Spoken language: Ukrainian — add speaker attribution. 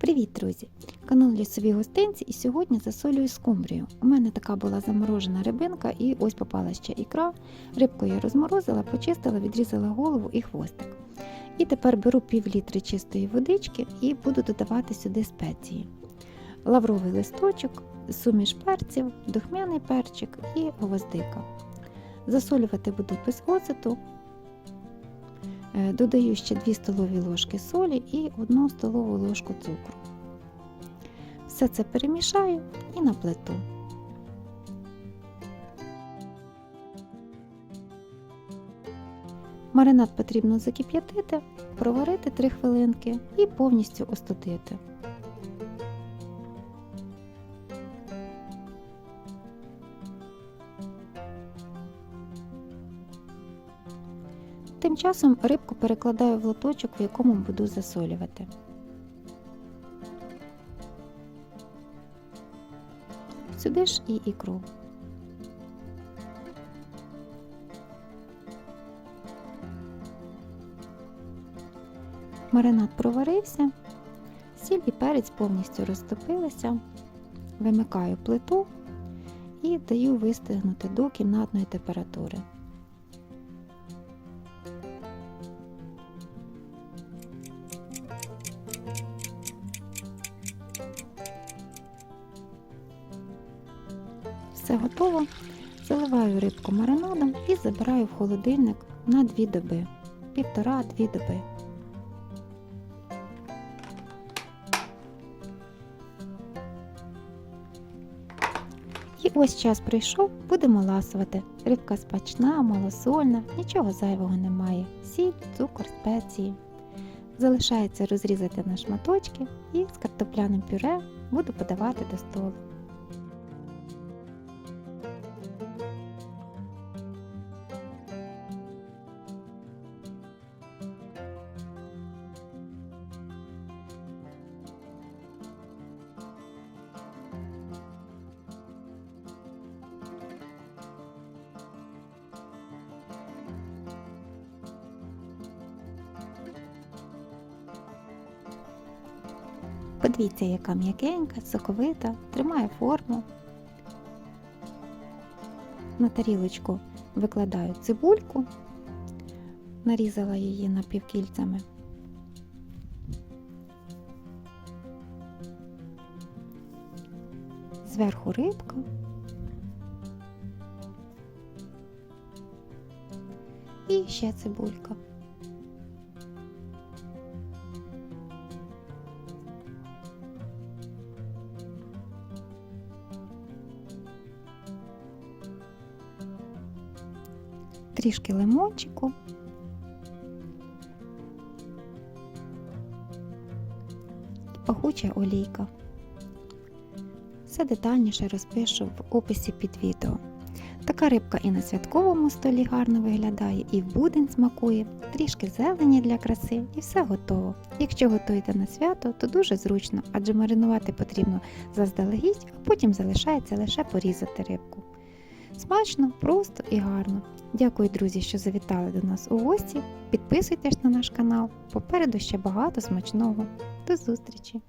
Speaker 1: Привіт, друзі! Канал Лісові гостинці і сьогодні засолюю скумбрію. У мене така була заморожена рибинка і ось попала ще ікра. Рибку я розморозила, почистила, відрізала голову і хвостик. І тепер беру пів літри чистої водички і буду додавати сюди спеції. Лавровий листочок, суміш перців, духмяний перчик і гвоздика. Засолювати буду без оцету. Е, Додаю ще 2 столові ложки солі і 1 столову ложку цукру. Все це перемішаю і на плиту. Маринад потрібно закип'ятити, проварити 3 хвилинки і повністю остудити. Тим часом рибку перекладаю в лоточок, в якому буду засолювати. Сюди ж і ікру. Маринад проварився, сіль і перець повністю розтопилися, вимикаю плиту і даю вистигнути до кімнатної температури. Все готово. Заливаю рибку маринадом і забираю в холодильник на 2 доби. Півтора-дві доби. І ось час прийшов, будемо ласувати. Рибка смачна, малосольна, нічого зайвого немає. Сіль, цукор, спеції. Залишається розрізати на шматочки і з картопляним пюре буду подавати до столу. Подивіться, яка м'якенька, соковита, тримає форму. На тарілочку викладаю цибульку, нарізала її напівкільцями. Зверху рибка. І ще цибулька. Трішки лимончику. Пахуча олійка. Все детальніше розпишу в описі під відео. Така рибка і на святковому столі гарно виглядає, і в будень смакує, трішки зелені для краси, і все готово. Якщо готуєте на свято, то дуже зручно, адже маринувати потрібно заздалегідь, а потім залишається лише порізати рибку. Смачно, просто і гарно. Дякую, друзі, що завітали до нас у гості. Підписуйтесь на наш канал. Попереду ще багато смачного. До зустрічі!